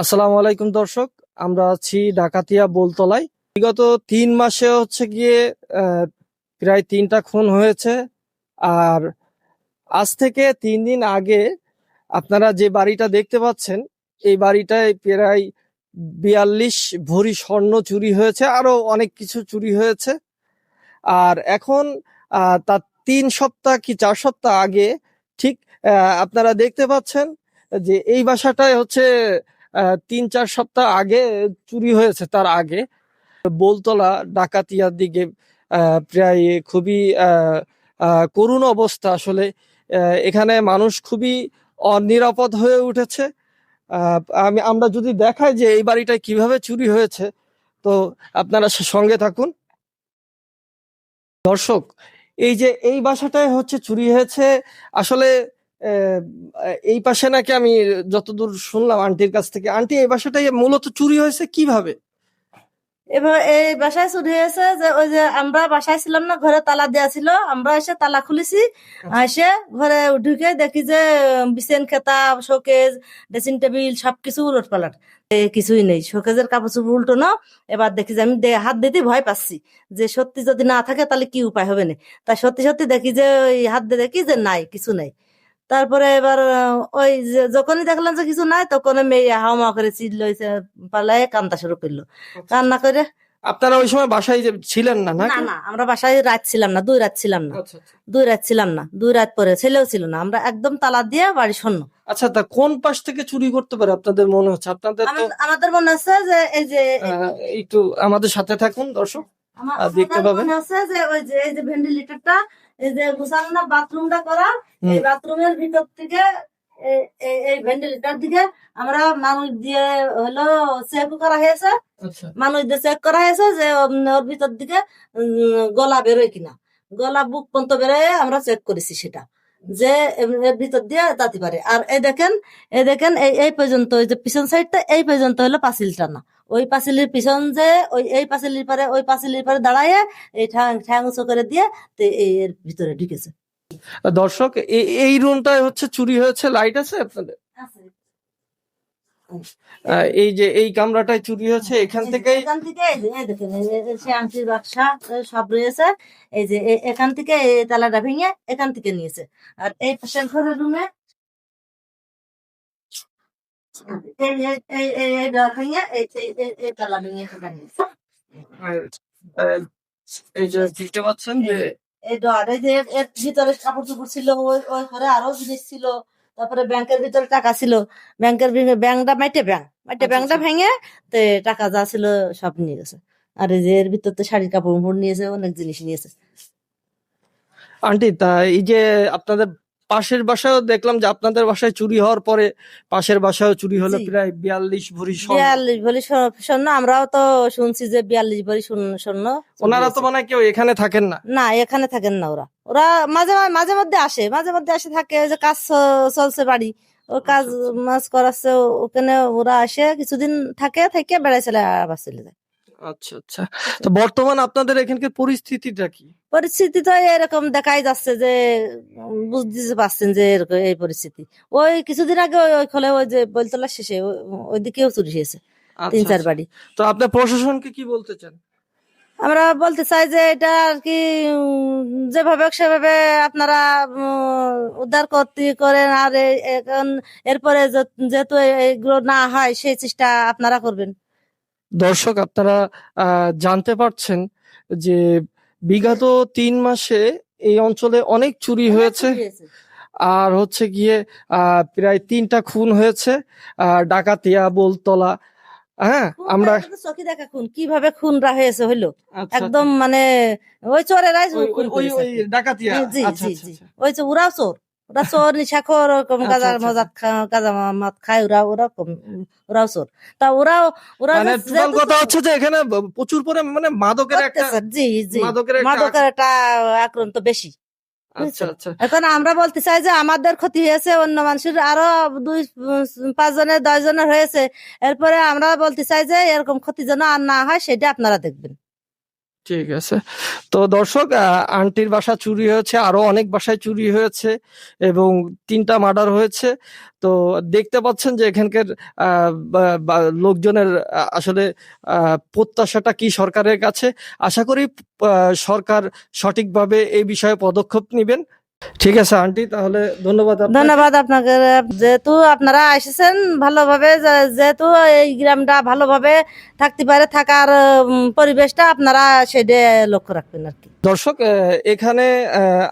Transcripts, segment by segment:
আসসালামু আলাইকুম দর্শক, আমরা আছি ডাকাতিয়া বোলতলায়। বিগত তিন মাসে হচ্ছে গিয়ে প্রায় তিনটা খুন হয়েছে। আর আজ থেকে তিন দিন আগে আপনারা যে বাড়িটা দেখতে পাচ্ছেন, এই বাড়িটায় প্রায় বিয়াল্লিশ ভরি স্বর্ণ চুরি হয়েছে আরও অনেক কিছু চুরি হয়েছে। আর এখন তার তিন সপ্তাহ কি চার সপ্তাহ আগে, ঠিক আপনারা দেখতে পাচ্ছেন যে এই বাসাটায় হচ্ছে তিন চার সপ্তাহ আগে চুরি হয়েছে তার আগে। বোলতলা, ডাকাতিয়ার দিকে প্রায় খুবই করুণ অবস্থা আসলে। এখানে মানুষ খুবই অনিরাপদ হয়ে উঠেছে। আমি, আমরা যদি দেখাই যে এই বাড়িটায় কীভাবে চুরি হয়েছে, তো আপনারা সঙ্গে থাকুন। দর্শক, এই যে এই বাসাটায় হচ্ছে চুরি হয়েছে, আসলে এই পাশে নাকি আমি যতদূর শুনলাম আন্টির কাছ থেকে আন্টি এই বাসাটাই মূলত চুরি হয়েছে কীভাবে? এবার এই বাসায় চুরি হয়েছে যে ওই যে আমরা বাসায় ছিলাম না ঘরে তালা দেওয়া ছিল আমরা এসে তালা খুলেছি এসে ঘরে ঢুকে দেখি যে বিছেন খেতা শোকেজ ড্রেসিং টেবিল সবকিছু উলট পালট। কিছুই নেই শোকেজের কাপড় চোপড় উল্টো না এবার দেখি যে আমি হাত দিতে ভয় পাচ্ছি যে সত্যি যদি না থাকে তাহলে কি উপায় হবে না? তা সত্যি সত্যি দেখি যে ওই হাত দিয়ে দেখি যে নাই কিছু নাই। তারপরে এবার ওই যে যখনই দেখলাম যে কিছু নাই তখন মেয়ে হাওয়া করে চিল্ল পালায় কান্দা শুরু করল। কান্না করে আপনারা ওই সময় বাসায় ছিলেন না না না আমরা বাসায় রাত ছিলাম না দুই রাত ছিলাম না। আচ্ছা আচ্ছা। দুই রাত ছিলাম না দুই রাত পরে ছেলেও ছিল না আমরা একদম তালা দিয়ে বাড়ি শূন্য আচ্ছা তা কোন পাশ থেকে চুরি করতে পারে আপনাদের মনে হচ্ছে? আপনাদের আমাদের মনে হচ্ছে যে এই যে একটু আমাদের সাথে থাকুন দর্শক। দেখতে পাবেন। মনে হচ্ছে যে ওই যে এই যে ভেন্টিলেটরটা এই যে গুছানো না বাথরুমটা করা এই বাথরুমের ভিতর থেকে এই- এই দিকে আমরা মানুষ দিয়ে হলো চেক করা হয়েছে। আচ্ছা। মানুষ দিয়ে চেক করা হয়েছে যে ওর ভিতর দিকে গলা বেরোয় কিনা। গলা বুক পর্যন্ত বেরোয় আমরা চেক করেছি সেটা। যে এর- ভিতর দিয়ে যাতে পারে। আর এই দেখেন এই দেখেন এই এই পর্যন্ত ওই যে পিছন সাইডটা এই পর্যন্ত হলো পাঁচিলটা টানা ওই পাঁচিলের পিছন যে ওই এই পাঁচিলের পারে ওই পাঁচিলের পারে দাঁড়ায় এই ঠ্যাং ঠ্যাং উঁচু করে দিয়ে এর ভিতরে ঢুকেছে। দর্শক এই- রুমটায় হচ্ছে চুরি হয়েছে লাইট আছে আপনাদের? এই যে এই কামরাটায় চুরি হয়েছে এখান থেকে এখান থেকে সে আংটির বাক্সা সব রয়েছে। এই যে এখান থেকে তালাটা ভেঙে এখান থেকে নিয়েছে। আর এই পাশের ঘরের রুমে এই যে দেখতে পাচ্ছেন যে এর- ভিতরে কাপড় চোপড় ছিল ওই ওই ঘরে আরও জিনিস ছিল তারপরে ব্যাংকের ভিতরে টাকা ছিল। ব্যাংকের ব্যাংকটা মাইটে ব্যাংক মাইটে আচ্ছা, ব্যাংকটা আচ্ছা। ভেঙে তে টাকা যা ছিল সব নিয়ে গেছে। আর এই যে এর ভিতর তো শাড়ির কাপড় মুড় নিয়েছে অনেক জিনিস নিয়েছে আন্টি তা এই যে আপনাদের পাশের বাসায়ও দেখলাম যে আপনাদের বাসায় চুরি হওয়ার পরে পাশের বাসায়ও চুরি হলো প্রায় বিয়াল্লিশ ভরি বিয়াল্লিশ ভরি স্বর্ণ- আমরাও তো শুনছি যে বিয়াল্লিশ ভরি স্বর্ণ- ওনারা তো মানে কেউ এখানে থাকেন না। না এখানে থাকেন না ওরা। ওরা মাঝে মাঝে মাঝে মধ্যে আসে। মাঝে মধ্যে আসে থাকে যে কাজ চলছে বাড়ি। ও কাজ মাছ করাচ্ছে ওখানে ওরা আসে কিছুদিন থাকে থেকে বেড়াই চলে আবার চলে যায়। আচ্ছা আচ্ছা। তো বর্তমান আপনাদের এখানকার পরিস্থিতিটা কি? পরিস্থিতি তো এরকম দেখাই যাচ্ছে যে বুঝতে পারছেন যে এরকম এই পরিস্থিতি। ওই কিছুদিন আগে ওই খোলে ওই যে বলতলা শেষে ওইদিকেও চুরি হয়েছে তিন আচ্ছা, চার আচ্ছা। বাড়ি। তো আপনার প্রশাসনকে কি বলতে চান? আমরা বলতে চাই যে এটা আর কি যেভাবে সেভাবে আপনারা উদ্ধার করতে করেন। আর এখন এরপরে যেহেতু এগুলো না হয় সেই চেষ্টা আপনারা করবেন। দর্শক আপনারা আহ, জানতে পারছেন যে বিগত তিন মাসে এই অঞ্চলে অনেক চুরি হয়েছে আর হচ্ছে গিয়ে আহ, প্রায় তিনটা খুন হয়েছে আহ, ডাকাতিয়া বোলতলা হ্যাঁ আমরা চোখে দেখা খুন কীভাবে খুনরা হয়েছে হইল? আচ্ছা, একদম মানে ওই চোরেরাই। ডাকাতিয়া আচ্ছা আচ্ছা আচ্ছা। ওই যে ওরাও চোর। ওরা চোর নিশাখোর ওরকম আচ্ছা, গাঁজা আচ্ছা, মজাদ খা- গাঁজা মদ খায় ওরা ওরা কম- ওরাও চোর। তা ওরাও ওরা মানে কথা হচ্ছে যে এখানে প্রচুর পরে মানে মাদকের একটা জি জি। মাদকের একটা একটা আক্রান্ত বেশি আচ্ছা আচ্ছা। এখন আমরা বলতে চাই যে আমাদের ক্ষতি হয়েছে অন্য মানুষের আরও দুই পাঁচ জনের দশ জনের হয়েছে। এরপরে আমরা বলতে চাই যে এরকম ক্ষতি যেন আর না হয় সেটা আপনারা দেখবেন। ঠিক আছে। তো দর্শক আন্টির বাসা চুরি হয়েছে, আরও অনেক বাসায় চুরি হয়েছে এবং তিনটা মার্ডার হয়েছে। তো দেখতে পাচ্ছেন যে এখানকার লোকজনের আসলে প্রত্যাশাটা কি সরকারের কাছে? আশা করি সরকার সঠিকভাবে এই বিষয়ে পদক্ষেপ নেবেন। ঠিক আছে আন্টি তাহলে ধন্যবাদ ধন্যবাদ আপনাকে। যেহেতু আপনারা এসেছেন ভালোভাবে যেহেতু এই গ্রামটা ভালোভাবে থাকতে পারে থাকার পরিবেশটা আপনারা সেটা লক্ষ্য রাখবেন আর কি। দর্শক এখানে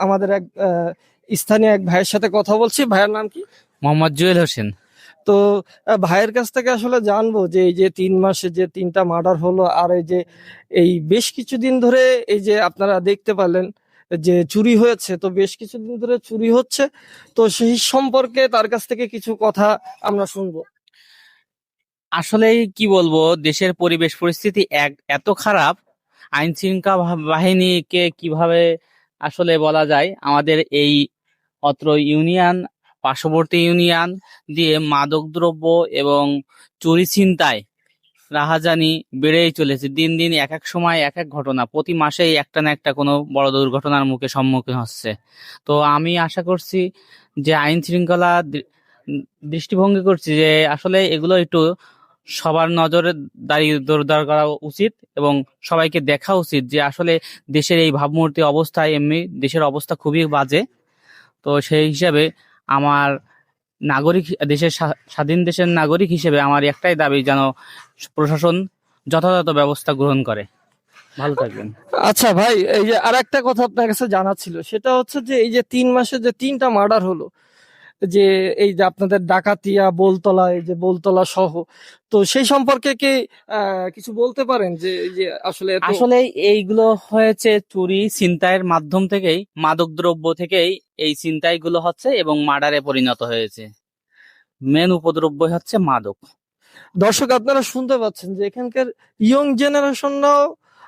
আমাদের এক স্থানীয় এক ভাইয়ের সাথে কথা বলছি। ভাইয়ের নাম কি? মোহাম্মদ জুয়েল হোসেন। তো ভাইয়ের কাছ থেকে আসলে জানব যে এই যে তিন মাসে যে তিনটা মার্ডার হলো আর এই যে এই বেশ কিছুদিন ধরে এই যে আপনারা দেখতে পারলেন যে চুরি হয়েছে, তো বেশ কিছুদিন ধরে চুরি হচ্ছে। তো সেই সম্পর্কে তার কাছ থেকে কিছু কথা আমরা শুনব। আসলেই কি বলব, দেশের পরিবেশ পরিস্থিতি এক, এত খারাপ। আইন শৃঙ্খলা বাহিনীকে কীভাবে আসলে বলা যায়, আমাদের এই অত্র ইউনিয়ন, পার্শ্ববর্তী ইউনিয়ন দিয়ে মাদকদ্রব্য এবং চুরি ছিনতাই রাহাজানি বেড়েই চলেছে। দিন দিন এক এক সময় এক এক ঘটনা। প্রতি মাসেই একটা না একটা কোনো বড় দুর্ঘটনার মুখে সম্মুখীন হচ্ছে। তো আমি আশা করছি যে আইন শৃঙ্খলা দৃষ্টিভঙ্গি করছি যে আসলে এগুলো একটু সবার নজরে দাঁড়িয়ে জোরদার করা উচিত এবং সবাইকে দেখা উচিত যে আসলে দেশের এই ভাবমূর্তি অবস্থায় এমনি দেশের অবস্থা খুবই বাজে। তো সেই হিসাবে আমার নাগরিক দেশের স্বাধীন দেশের নাগরিক হিসেবে আমার একটাই দাবি যেন প্রশাসন যথাযথ ব্যবস্থা গ্রহণ করে। ভালো থাকবেন। আচ্ছা ভাই, এই যে আর একটা কথা আপনার কাছে জানা ছিল, সেটা হচ্ছে যে এই যে তিন মাসে যে তিনটা মার্ডার হলো যে এই যে আপনাদের ডাকাতিয়া বোলতলা এই যে বোলতলা সহ তো সেই সম্পর্কে কি কিছু বলতে পারেন যে যে আসলে আসলে এইগুলো হয়েছে চুরি ছিনতাইয়ের মাধ্যম থেকেই মাদক দ্রব্য থেকেই এই ছিনতাইগুলো হচ্ছে এবং মার্ডারে পরিণত হয়েছে। মেন উপদ্রব্য হচ্ছে মাদক। দর্শক আপনারা শুনতে পাচ্ছেন যে এখানকার ইয়ং জেনারেশনরাও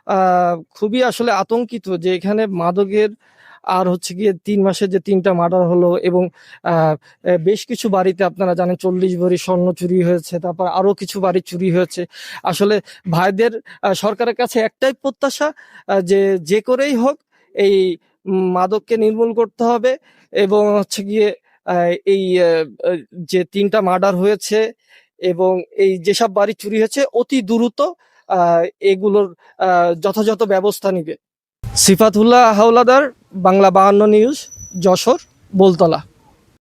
আহ, খুবই আসলে আতঙ্কিত যে এখানে মাদকের আর হচ্ছে গিয়ে তিন মাসে যে তিনটা মার্ডার হলো এবং বেশ কিছু বাড়িতে আপনারা জানেন চল্লিশ ভরি স্বর্ণ চুরি হয়েছে, তারপর আরও কিছু বাড়ি চুরি হয়েছে। আসলে ভাইদের সরকারের কাছে একটাই প্রত্যাশা যে যে করেই হোক এই মাদককে নির্মূল করতে হবে এবং হচ্ছে গিয়ে এই যে তিনটা মার্ডার হয়েছে এবং এই যেসব বাড়ি চুরি হয়েছে অতি দ্রুত এগুলোর যথাযথ ব্যবস্থা নিবে। সিফাতুল্লাহ হাওলাদার বাংলা বাহান্ন নিউজ যশোর বোলতলা।